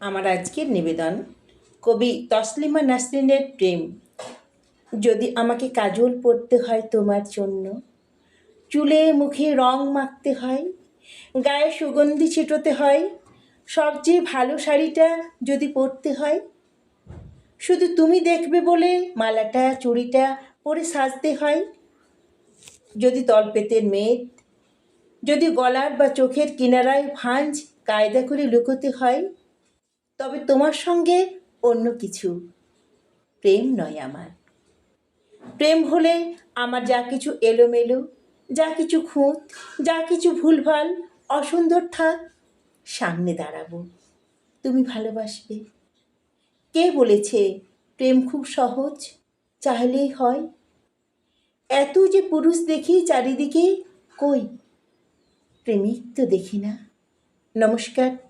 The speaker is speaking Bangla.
আমার আজকের নিবেদন, কবি তসলিমা নাসরিনের প্রেম। যদি আমাকে কাজল পরতে হয় তোমার জন্য, চুলে মুখে রং মাখতে হয়, গায়ে সুগন্ধি ছিটোতে হয়, সবচেয়ে ভালো শাড়িটা যদি পরতে হয়, শুধু তুমি দেখবে বলে মালাটা, চুড়িটা পরে সাজতে হয়। যদি তলপেতের মেদ, যদি গলার বা চোখের কিনারায় ভাঁজ কায়দা করে লুকোতে হয় তবে তোমার সঙ্গে অন্য কিছু। প্রেম নয় আমার। প্রেম হলে আমার যা কিছু এলোমেলো, যা কিছু খুঁত, যা কিছু ভুলভাল, অসুন্দর থাক, সামনে দাঁড়াবো। তুমি ভালোবাসবে। কে বলেছে প্রেম খুব সহজ, চাইলেই হয়? এত যে পুরুষ দেখি চারিদিকে কই? প্রেমিক তো দেখি না। নমস্কার।